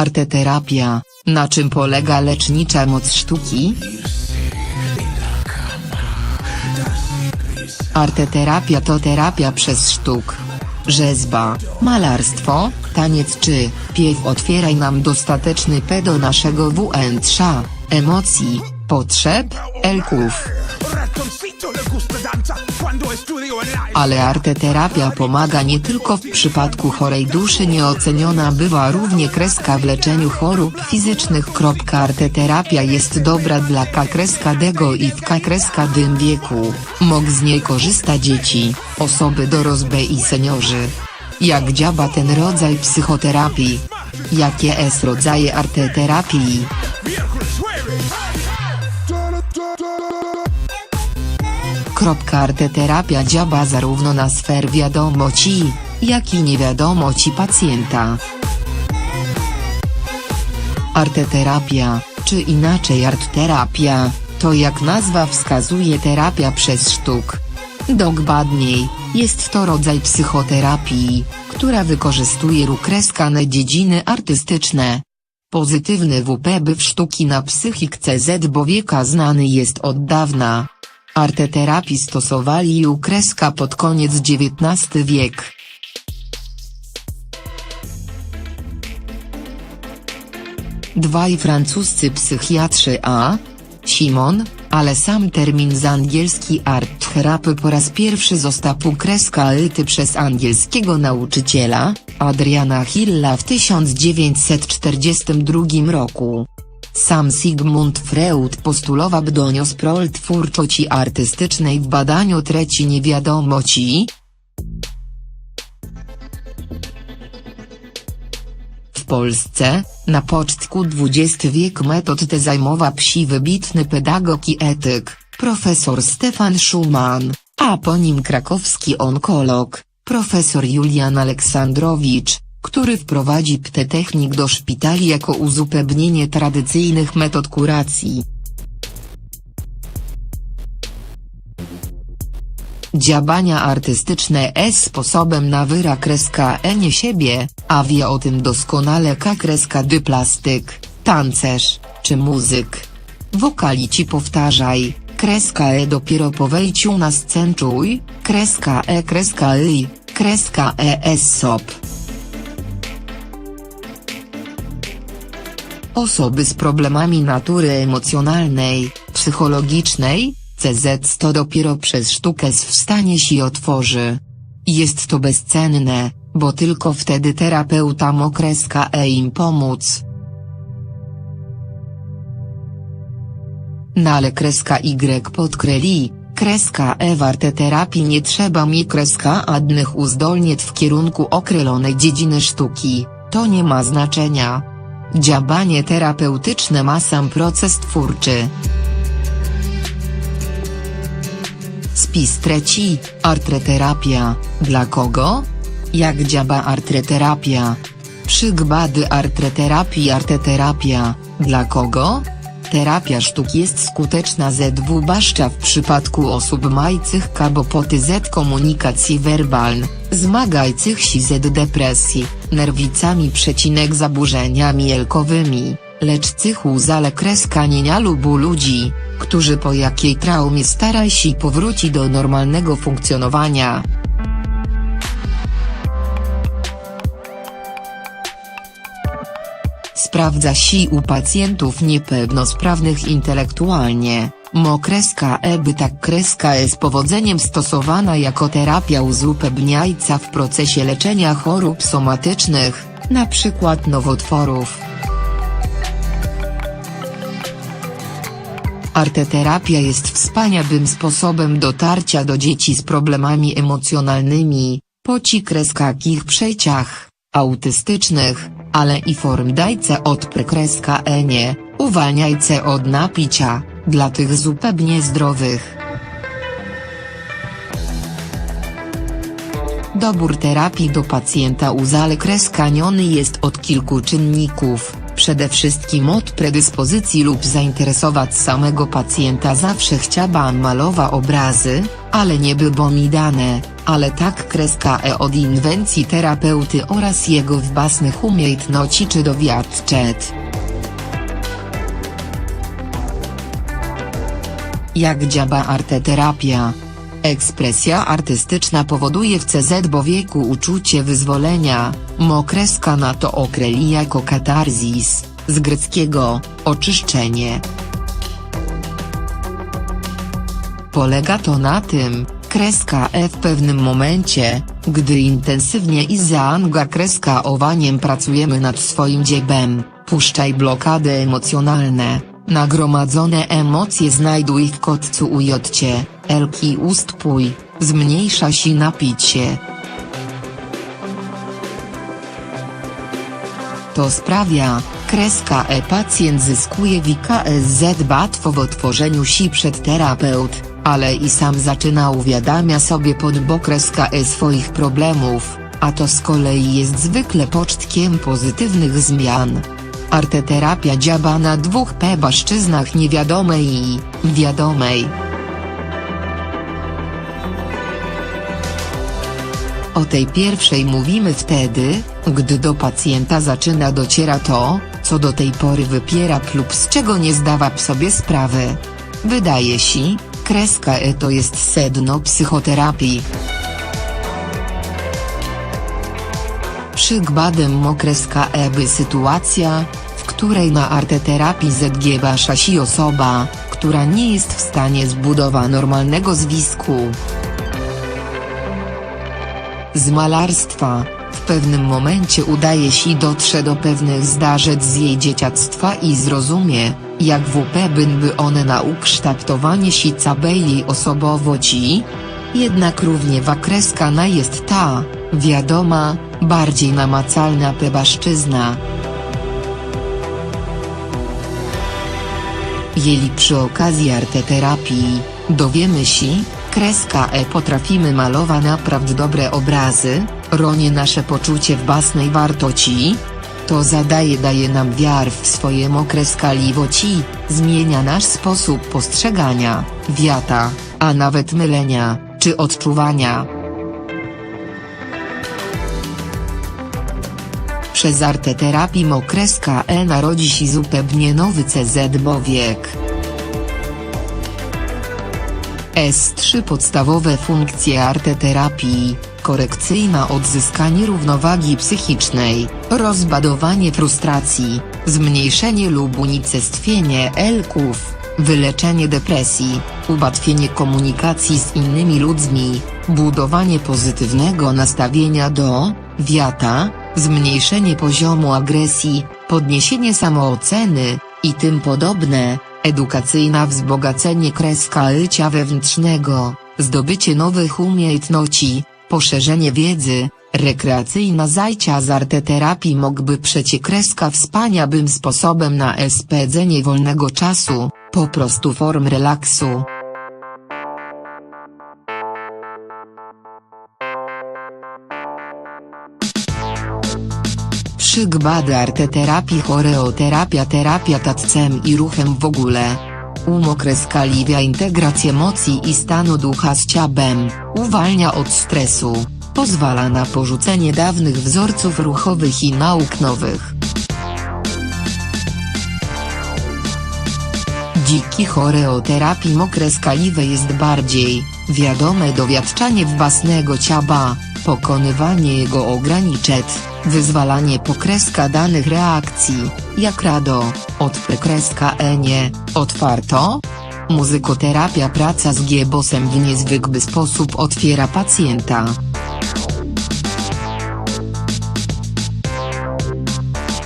Arteterapia. Na czym polega lecznicza moc sztuki? Arteterapia to terapia przez sztuk. Rzezba, malarstwo, taniec czy piew otwieraj nam dostateczny P do naszego wnętrza, emocji, potrzeb, elków. Ale arteterapia pomaga nie tylko w przypadku chorej duszy nieoceniona bywa równie kreska w leczeniu chorób fizycznych. Arteterapia jest dobra dla K kreska dego i w K kreska dym wieku. Mog z niej korzysta dzieci, osoby dorosłe i seniorzy. Jak działa ten rodzaj psychoterapii? Jakie jest rodzaje arteterapii? Arteterapia działa zarówno na sfer wiadomości, jak i niewiadomości pacjenta. Arteterapia, czy inaczej artterapia, to jak nazwa wskazuje terapia przez sztuk. Dokładniej, jest to rodzaj psychoterapii, która wykorzystuje rukreskane dziedziny artystyczne. Pozytywny WP w sztuki na psychice Z bowieka znany jest od dawna. Arteterapii stosowali u kreska pod koniec XIX wiek. Dwaj francuscy psychiatrzy A. Simon, ale sam termin z angielski art therapy po raz pierwszy został kreska lyty przez angielskiego nauczyciela, Adriana Hilla w 1942 roku. Sam Sigmund Freud postulował donios prol twórczości artystycznej w badaniu treci niewiadomości. W Polsce, na początku XX wiek metod te zajmował psi wybitny pedagog i etyk, profesor Stefan Schumann, a po nim krakowski onkolog, profesor Julian Aleksandrowicz, który wprowadzi tę technik do szpitali jako uzupełnienie tradycyjnych metod kuracji. Działania artystyczne jest sposobem na wyrakresanie siebie, a wie o tym doskonale kakreska dyplastyk, tancerz, czy muzyk. Wokalici powtarzaj, kreska e dopiero po wejściu na scenczuj, kreska e kreska y, kreska e sop. Osoby z problemami natury emocjonalnej, psychologicznej, CZ to dopiero przez sztukę jest w stanie się otworzy. Jest to bezcenne, bo tylko wtedy terapeuta mokreska e im pomóc. No ale kreska Y podkreli, kreska E warte terapii nie trzeba mi kreska adnych uzdolnieć w kierunku okrelonej dziedziny sztuki, to nie ma znaczenia. Działanie terapeutyczne ma sam proces twórczy. Spis trzeci, artreterapia, dla kogo? Jak działa artreterapia? Przykłady artreterapii Arteterapia, dla kogo? Terapia sztuk jest skuteczna zwłaszcza w przypadku osób mających kabopoty z komunikacji werbalnej, zmagających się z depresji, nerwicami przecinek zaburzeniami elkowymi, lecz cychu zalekreskanienia lub u ludzi, którzy po jakiej traumie starają się powrócić do normalnego funkcjonowania. Sprawdza się u pacjentów niepełnosprawnych intelektualnie. Mokreska E by tak kreska jest powodzeniem stosowana jako terapia uzupełniająca w procesie leczenia chorób somatycznych, np. nowotworów. Arteterapia jest wspaniałym sposobem dotarcia do dzieci z problemami emocjonalnymi, po ci kreskakich przejściach, autystycznych, ale i form dajce od prekreska enie, uwalniajce od napicia, dla tych zupełnie zdrowych. Dobór terapii do pacjenta uzalekreskaniony jest od kilku czynników, przede wszystkim od predyspozycji lub zainteresować samego pacjenta zawsze chciałam malowa obrazy, ale nie było mi dane, Ale tak kreska E od inwencji terapeuty oraz jego własnych umiejętności czy dowiadczet. Jak działa arteterapia? Ekspresja artystyczna powoduje w CZ wieku uczucie wyzwolenia, mokreska na to okreli jako katarzis, z greckiego, oczyszczenie. Polega to na tym, kreska E w pewnym momencie, gdy intensywnie i zaangażowaniem pracujemy nad swoim dziebem, puszczaj blokady emocjonalne, nagromadzone emocje znajduj w kotcu ujotcie, elki ustpój, zmniejsza się napicie. To sprawia, kreska E pacjent zyskuje WKSZ łatwo w otworzeniu si przed terapeut, ale i sam zaczyna uwiadamia sobie pod bok kreska E swoich problemów, a to z kolei jest zwykle pocztkiem pozytywnych zmian. Arteterapia działa na dwóch płaszczyznach niewiadomej i wiadomej. O tej pierwszej mówimy wtedy, gdy do pacjenta zaczyna dociera to, co do tej pory wypiera lub z czego nie zdawa sobie sprawy. Wydaje się, kreska E to jest sedno psychoterapii. Przykładem mokreska E by sytuacja, w której na arteterapii ZG szasi osoba, która nie jest w stanie zbudować normalnego zwisku. Z malarstwa, w pewnym momencie udaje się dotrze do pewnych zdarzeń z jej dzieciactwa i zrozumie, jak WP by one na ukształtowanie się całej osobowości. Jednak równie wakreskana jest ta, wiadoma, bardziej namacalna płaszczyzna. Jeli przy okazji arteterapii, dowiemy się, kreska E potrafimy malować naprawdę dobre obrazy, ronie nasze poczucie własnej wartości. To zadaje daje nam wiar w swoje mokre skaliwości, zmienia nasz sposób postrzegania, wiata, a nawet mylenia, czy odczuwania. Przez arteterapii mokreska E narodzi się zupełnie nowy CZ bowiek. S3 Podstawowe funkcje arteterapii, korekcyjna odzyskanie równowagi psychicznej, rozbadowanie frustracji, zmniejszenie lub unicestwienie elków, wyleczenie depresji, ułatwienie komunikacji z innymi ludźmi, budowanie pozytywnego nastawienia do, wiata, zmniejszenie poziomu agresji, podniesienie samooceny, i tym podobne, edukacyjna wzbogacenie kreska życia wewnętrznego, zdobycie nowych umiejętności, poszerzenie wiedzy, rekreacyjna zajcia z arteterapii mógłby przecie kreska wspaniałym sposobem na spędzenie wolnego czasu, po prostu form relaksu. Przykłady arteterapii choreoterapia terapia tacem i ruchem w ogóle. Umokreska liwia integrację emocji i stanu ducha z ciabem, uwalnia od stresu, pozwala na porzucenie dawnych wzorców ruchowych i nauk nowych. Dziki choreoterapii mokre skaliwe jest bardziej, wiadome dowiadczanie własnego ciaba, pokonywanie jego ograniczeń, wyzwalanie pokreska danych reakcji, jak rado, od prekreska enie, otwarto? Muzykoterapia praca z giebosem w niezwykły sposób otwiera pacjenta.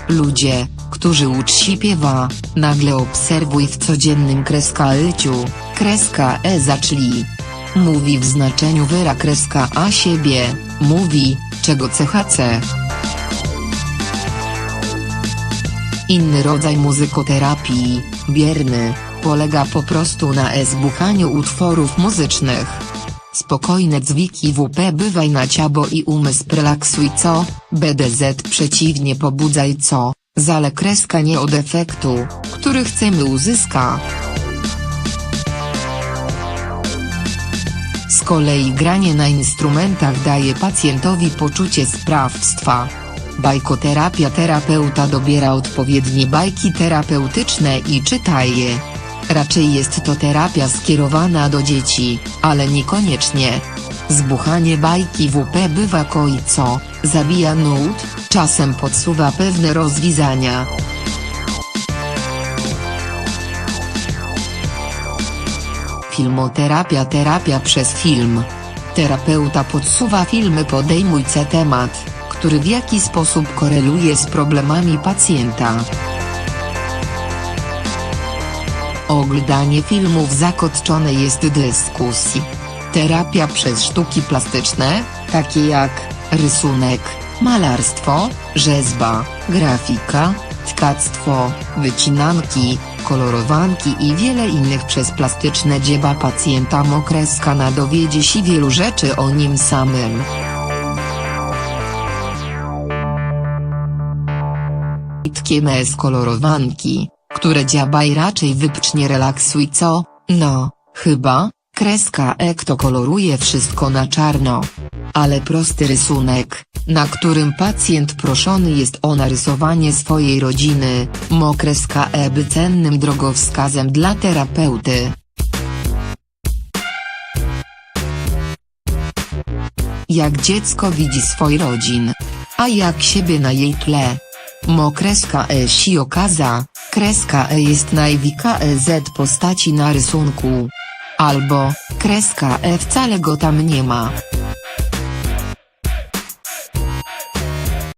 Ludzie, którzy uczci piewa, nagle obserwuj w codziennym kreska yciu, kreska e zaczli. Mówi w znaczeniu wyra kreska a siebie, mówi, czego CHC. Inny rodzaj muzykoterapii, bierny, polega po prostu na zbuchaniu utworów muzycznych. Spokojne dzwiki WP bywaj na ciabo i umysł relaksuj co, BDZ przeciwnie pobudzaj co, zale kreska nie od efektu, który chcemy uzyska. Z kolei granie na instrumentach daje pacjentowi poczucie sprawstwa. Bajkoterapia terapeuta dobiera odpowiednie bajki terapeutyczne i czyta je. Raczej jest to terapia skierowana do dzieci, ale niekoniecznie. Zbuchanie bajki WP bywa koi co, zabija nut, czasem podsuwa pewne rozwiązania. Filmoterapia terapia przez film. Terapeuta podsuwa filmy podejmujące temat, który w jakiś sposób koreluje z problemami pacjenta. Oglądanie filmów zakotczone jest dyskusji. Terapia przez sztuki plastyczne, takie jak rysunek, malarstwo, rzezba, grafika, tkactwo, wycinanki, kolorowanki i wiele innych przez plastyczne dzieła pacjenta mokreska na dowiedzie się wielu rzeczy o nim samym. Itkie z kolorowanki, które dziabaj raczej wypcznie relaksuj co, no, chyba, kreska ek to koloruje wszystko na czarno. Ale prosty rysunek, na którym pacjent proszony jest o narysowanie swojej rodziny, mokreska e by cennym drogowskazem dla terapeuty. Jak dziecko widzi swój rodzin, a jak siebie na jej tle. Mokreska e si okaza, kreska e jest najwika e z postaci na rysunku. Albo, kreska e wcale go tam nie ma.